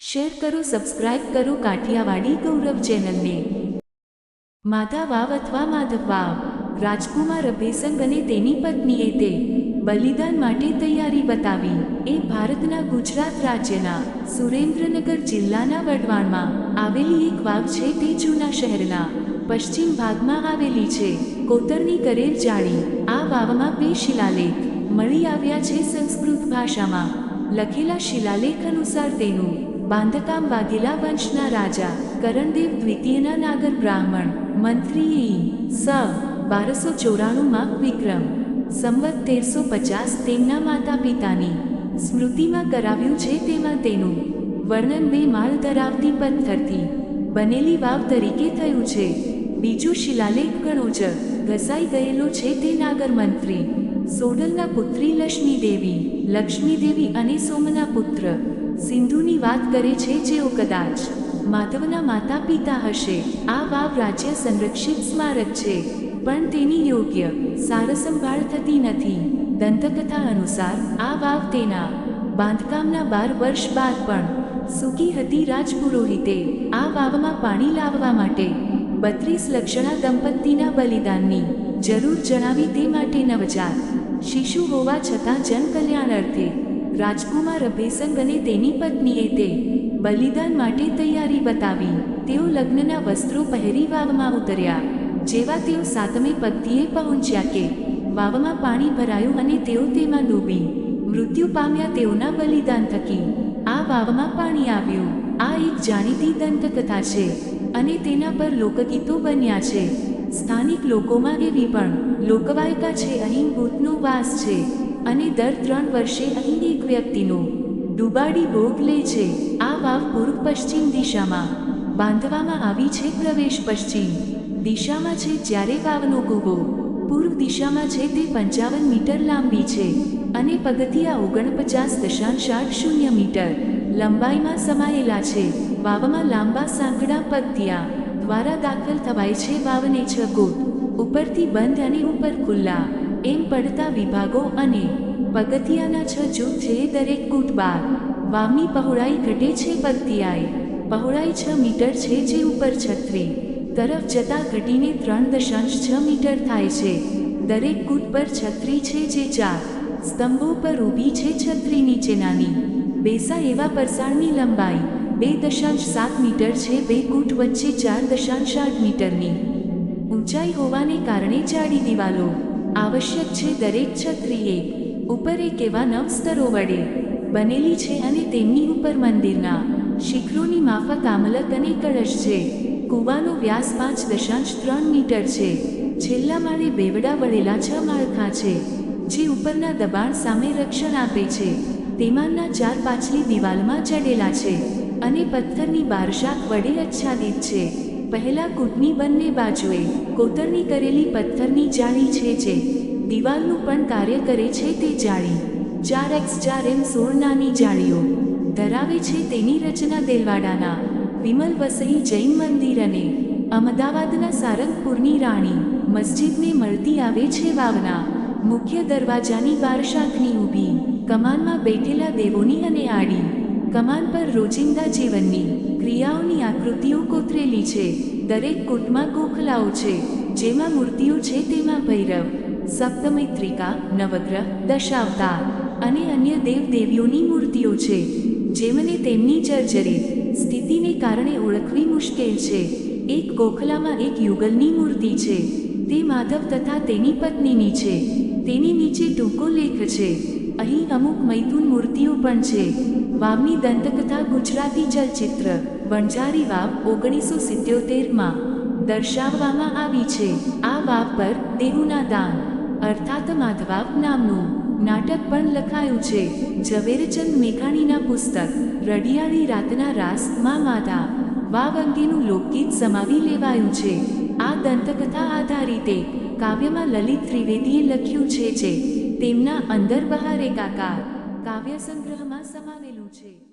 Share કરો, subscribe કરો કાઠિયાવાડી ગૌરવ ચેનલને. માધા વાવ અથવા માધવ વાવ. રાજકુમાર અભેસંગ અને તેની પત્નીએ તે બલિદાન માટે તૈયારી બતાવી. એ ભારતના ગુજરાત રાજ્યના સુરેન્દ્રનગર જિલ્લાના વઢવાણમાં આવેલી એક વાવ છે તે જૂના શહેરના પશ્ચિમ ભાગમાં આવેલી છે. કોતરની કરેલ જાળી. આ વાવમાં બે શિલાલેખ મળી આવ્યા છે સંસ્કૃત ભાષામાં. લખેલા શિલાલેખ અનુસાર તેનું બાંધકામ વાઘેલા વંશના રાજા, કરણદેવ દ્વિતીયના નાગર બ્રાહ્મણ, મંત્રી ઈ, સ, બારસો ચોરાણુંમાં વિક્રમ, સંવત તેરસો પચાસ તેમના માતા પિતાની સ્મૃતિમાં કરાવ્યું છે તેમાં તેનું વર્ણન બે માળ ધરાવતી પથ્થરથી. બનેલી વાવ તરીકે થયું છે. બીજું શિલાલેખ ગણો જ ઘસાઈ ગયેલો છે તે નાગર મંત્રી. સોડલના પુત્રી લક્ષ્મી દેવી લક્ષ્મી દેવી અને સોમના પુત્ર. સિંધુની વાત કરે છે જેઓ કદાચ માધવના માતા પિતા હશે, આ વાવ રાજ્ય સંરક્ષિત સ્મારક છે. પણ તેની યોગ્ય સારસંભાળ થતી નથી. દંતકથા અનુસાર, આ વાવ તેના બાંધકામના બાર વર્ષ બાદ પણ સૂકી હતી રાજપુરોહિતે. આ વાવમાં પાણી લાવવા માટે બત્રીસ લક્ષણા દંપતીના બલિદાનની જરૂર જણાવી તે માટે નવજાત શિશુ હોવા છતાં જનકલ્યાણ અર્થે રાજકુમાર અભેસન અને તેની પત્નીએ તે બલિદાન માટે તૈયારી બતાવી. તેઓ લગ્નના વસ્ત્રો પહેરી વાવમાં ઉતર્યા, જેવા તેઓ સાતમે પત્નીએ પહોંચ્યા કે વાવમાં પાણી ભરાયું અને તેઓ તેમાં ડૂબી. મૃત્યુ પામ્યા તેઓના બલિદાન થકી આ વાવમાં પાણી આવ્યું. આ એક જાણીતી દંતકથા છે અને તેના પર લોકગીતો બન્યા છે. સ્થાનિક લોકોમાં એવી પણ લોકવાયકા છે. અહીં ભૂતનો વાસ છે. અને દર ત્રણ વર્ષે અહીં એક વ્યક્તિનું ડુબાડી ભોગ લે છે. આ વાવ પૂર્વ પશ્ચિમ દિશામાં બાંધવામાં આવી છે પ્રવેશ પશ્ચિમ દિશામાં છે જ્યારે વાવનો કૂવો પૂર્વ દિશામાં છે તે પંચાવન મીટર લાંબી છે અને પગથિયા ઓગણપચાસ દશાંશ આઠ શૂન્ય મીટર લંબાઈમાં સમાયેલા છે. વાવમાં લાંબા સાંકડા પગથિયા દ્વારા દાખલ થવાય છે વાવને છ કોટ ઉપરથી બંધ અને ઉપર ખુલ્લા એમ પડતા વિભાગો અને પગથિયાના છ જૂથ છે દરેક કૂટ બાર વામી પહોળાઈ ઘટે છે પગથિયાએ. પહોળાઈ છ મીટર છે જે ઉપર છત્રી, તરફ જતાં ઘટીને ત્રણ દશાંશ છ મીટર થાય છે. દરેક કૂટ પર છત્રી છે જે ચાર, સ્તંભો પર ઊભી છે છત્રી નીચે નાની બેસા એવા પરસાળની લંબાઈ બે દશાંશ સાત મીટર છે, બે કૂટ વચ્ચે ચાર દશાંશ આઠ મીટરની. ઊંચાઈ હોવાને કારણે જાડી દિવાલો આવશ્યક છે દરેક છત્રી ઉપર એક એવા નવ સ્તરો વડે બનેલી છે અને તેમની ઉપર મંદિરના શિખરોની માફક આમલક અને કળશ છે કૂવાનો વ્યાસ પાંચ દશાંશ ત્રણ મીટર છે છેલ્લા માળે બેવડા વળેલા છ માળખા છે જે ઉપરના દબાણ સામે રક્ષણ આપે છે તેમાંના ચાર પાછલી દિવાલમાં ચડેલા છે અને પથ્થરની બારશાક વડે આચ્છાદિત છે પહેલા કૂટની બંને બાજુએ કોતરણી કરેલી પથ્થરની જાળી છે જે દિવાલનું પણ કાર્ય કરે છે તે જાળી. ચાર એક્સ ચાર એમ સોળ નાની જાળીઓ. ધરાવે છે તેની રચના દેલવાડાના વિમલ વસઈ જૈન મંદિર અને અમદાવાદના સારંગપુરની રાણી. મસ્જિદને મળતી આવે છે વાવના મુખ્ય દરવાજાની બારશાખની ઊભી. કમાનમાં બેઠેલા દેવોની અને આડી. કમાન પર રોજિંદા જીવનની ક્રિયાઓની આકૃતિઓ કોતરેલી છે. દરેક કૂટમાં ગોખલાઓ છે. જેમાં મૂર્તિઓ છે તેમાં ભૈરવ સપ્તમૈત્રિકા નવગ્રહ, દશાવતાર અને અન્ય દેવદેવીઓની મૂર્તિઓ છે. જેમને તેમની જર્જરિત સ્થિતિને કારણે ઓળખવી મુશ્કેલ છે. એક ગોખલામાં એક યુગલની મૂર્તિ છે. તે માધવ તથા તેની પત્નીની છે. તેની નીચે ટૂંકો લેખ છે. અહીં અમુક મૈથુન મૂર્તિઓ પણ છે. વાવની દંતકથા ગુજરાતી ચલચિત્ર, વણઝારી વાવ ઓગણીસો સિત્યોતેરમાં દર્શાવવામાં આવી છે. આ વાવ પર દેહુના દાન, અર્થાત માધવાવ નામનું નાટક પણ લખાયું છે. ઝવેરચંદ મેઘાણીના પુસ્તક રડિયાળી રાતના રાસમાં માધા વાવ અંગેનું લોકગીત સમાવી લેવાયું છે. આ દંતકથા આધારિત એક કાવ્યમાં લલિત ત્રિવેદીએ લખ્યું છે જે તેમના અંદર બહાર એકાકાર કાવ્ય સંગ્રહમાં સમાવેલું છે.